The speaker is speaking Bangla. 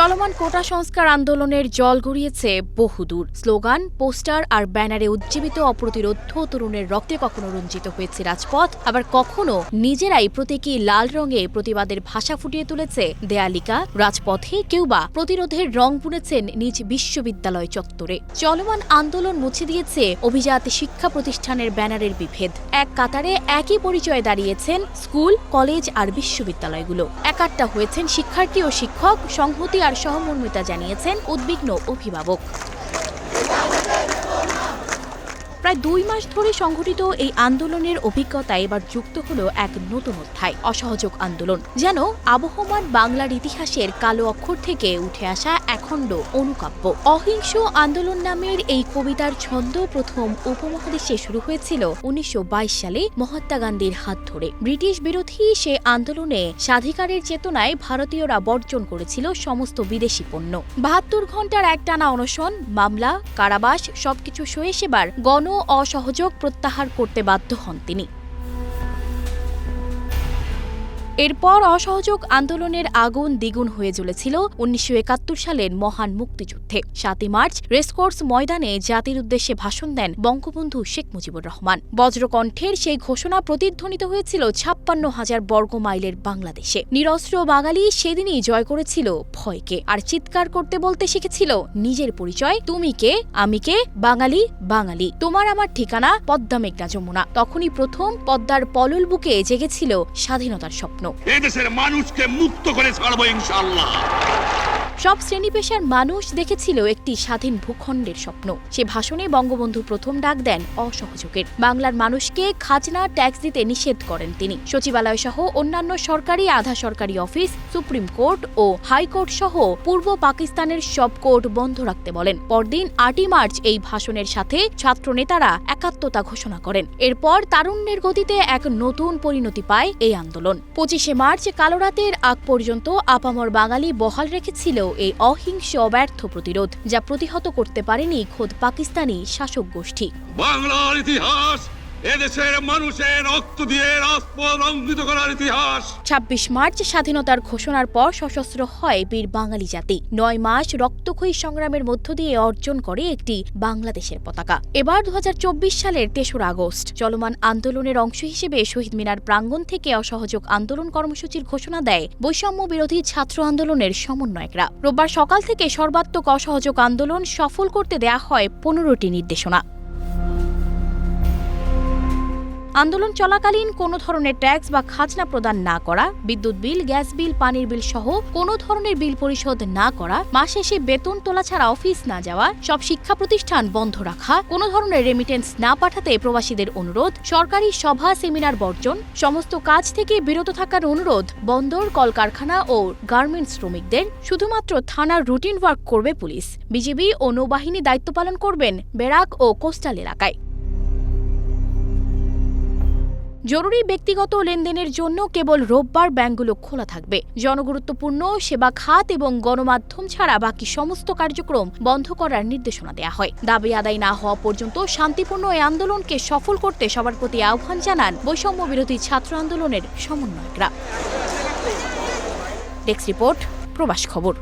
চলমান কোটা সংস্কার আন্দোলনের জল গড়িয়েছে বহুদূর। স্লোগান, পোস্টার আর ব্যানারে উজ্জীবিত অপ্রতিরোধ তরুণের রক্তে কখনো রঞ্জিত হয়েছে রাজপথ, আবার কখনো নিজেরাই প্রতীকী লাল রঙে প্রতিবাদের ভাষা ফুটিয়ে তুলেছে দেয়ালিকা, রাজপথে কেউ বা প্রতিরোধের রং বুনেছেন নিজ বিশ্ববিদ্যালয় চত্বরে। চলমান আন্দোলন মুছে দিয়েছে অভিজাত শিক্ষা প্রতিষ্ঠানের ব্যানারের বিভেদ। এক কাতারে একই পরিচয়ে দাঁড়িয়েছেন স্কুল, কলেজ আর বিশ্ববিদ্যালয়গুলো। একাট্টা হয়েছেন শিক্ষার্থী ও শিক্ষক, সংহতি সহমর্মিতা জানিয়েছেন উদ্বিগ্ন অভিভাবক। প্রায় দুই মাস ধরে সংঘটিত এই আন্দোলনের অভিজ্ঞতা এবার যুক্ত হলো এক নতুন অধ্যায়, অসহযোগ আন্দোলন, যেন আবহমান বাংলার ইতিহাসের কালো অক্ষর থেকে উঠে আসা এখণ্ড অনুকাব্য। অহিংস আন্দোলন নামের এই কবিতার ছন্দ প্রথম উপমহাদেশে শুরু হয়েছিল উনিশশো বাইশ সালে মহাত্মা গান্ধীর হাত ধরে। ব্রিটিশ বিরোধী সে আন্দোলনে স্বাধিকারের চেতনায় ভারতীয়রা বর্জন করেছিল সমস্ত বিদেশি পণ্য। বাহাত্তর ঘণ্টার একটানা অনশন, মামলা, কারাবাস, সবকিছু সয়ে সেবার গণ অসহযোগ প্রত্যাহার করতে বাধ্য হন তিনি। এরপর অসহযোগ আন্দোলনের আগুন দ্বিগুণ হয়ে জ্বলেছিল উনিশশো একাত্তর সালের মহান মুক্তিযুদ্ধে। সাতই মার্চ রেসকোর্স ময়দানে জাতির উদ্দেশ্যে ভাষণ দেন বঙ্গবন্ধু শেখ মুজিবুর রহমান। বজ্রকণ্ঠের সেই ঘোষণা প্রতিধ্বনিত হয়েছিল ছাপ্পান্ন হাজার বর্গ মাইলের বাংলাদেশে। নিরস্ত্র বাঙালি সেদিনই জয় করেছিল ভয়কে। আর চিৎকার করতে বলতে শিখেছিল নিজের পরিচয়, তুমি কে, আমি কে, বাঙালি বাঙালি। তোমার আমার ঠিকানা পদ্মা মেঘনা যমুনা। তখনই প্রথম পদ্মার পলল বুকে জেগেছিল স্বাধীনতার স্বপ্ন। এদেশের মানুষকে মুক্ত করে ছাড়বো ইনশাল্লাহ সব শ্রেণি পেশার মানুষ দেখেছিল একটি স্বাধীন ভূখণ্ডের স্বপ্ন। সে ভাষণে বঙ্গবন্ধু প্রথম ডাক দেন অসহযোগের। বাংলার মানুষকে খাজনা, ট্যাক্স দিতে নিষেধ করেন তিনি। সচিবালয় সহ অন্যান্য সরকারি, আধা সরকারি অফিস, সুপ্রিম কোর্ট ও হাইকোর্ট সহ পূর্ব পাকিস্তানের সব কোর্ট বন্ধ রাখতে বলেন। পরদিন আটই মার্চ এই ভাষণের সাথে ছাত্র নেতারা একাত্মতা ঘোষণা করেন। এরপর তারুণ্যের গতিতে এক নতুন পরিণতি পায় এই আন্দোলন। পঁচিশে মার্চ কালোরাতের আগ পর্যন্ত আপামর বাঙালি বহাল রেখেছিল এই অহিংস অব্যর্থ প্রতিরোধ যা প্রতিহত করতে পারেনি খোদ পাকিস্তানি শাসক গোষ্ঠী। বাংলার ইতিহাস এদেশের মানুষের রক্ত দিয়ে রাজপথ অঙ্কিত করার ইতিহাস। ছাব্বিশ মার্চ স্বাধীনতার ঘোষণার পর সশস্ত্র হয় বীর বাঙালি জাতি। নয় মাস রক্তক্ষয়ী সংগ্রামের মধ্য দিয়ে অর্জন করে একটি বাংলাদেশের পতাকা। এবার দু হাজার চব্বিশ সালের তেসরা আগস্ট। চলমান আন্দোলনের অংশ হিসেবে শহীদ মিনার প্রাঙ্গণ থেকে অসহযোগ আন্দোলন কর্মসূচির ঘোষণা দেয় বৈষম্য বিরোধী ছাত্র আন্দোলনের সমন্বয়করা। রোববার সকাল থেকে সর্বাত্মক অসহযোগ আন্দোলন সফল করতে দেয়া হয় পনেরোটি নির্দেশনা। আন্দোলন চলাকালীন কোনো ধরনের ট্যাক্স বা খাজনা প্রদান না করা, বিদ্যুৎ বিল, গ্যাস বিল, পানির বিল সহ কোনো ধরনের বিল পরিশোধ না করা, মাস শেষে বেতন তোলা ছাড়া অফিস না যাওয়া, সব শিক্ষা প্রতিষ্ঠান বন্ধ রাখা, কোনো ধরনের রেমিটেন্স না পাঠাতে প্রবাসীদের অনুরোধ, সরকারি সভা সেমিনার বর্জন, সমস্ত কাজ থেকে বিরত থাকার অনুরোধ বন্দর, কলকারখানা ও গার্মেন্টস শ্রমিকদের, শুধুমাত্র থানার রুটিন ওয়ার্ক করবে পুলিশ, বিজিবি ও নৌবাহিনী দায়িত্ব পালন করবেন বেরাক ও কোস্টাল এলাকায়। জরুরি ব্যক্তিগত লেনদেনের জন্য কেবল রোববার ব্যাংকগুলো খোলা থাকবে। জনগুরুত্বপূর্ণ সেবা খাত এবং গণমাধ্যম ছাড়া বাকি সমস্ত কার্যক্রম বন্ধ করার নির্দেশনা দেওয়া হয়। দাবি আদায় না হওয়া পর্যন্ত শান্তিপূর্ণ এই আন্দোলনকে সফল করতে সবার প্রতি আহ্বান জানান বৈষম্য বিরোধী ছাত্র আন্দোলনের সমন্বয়করা। ডেস্ক রিপোর্ট, প্রবাস খবর।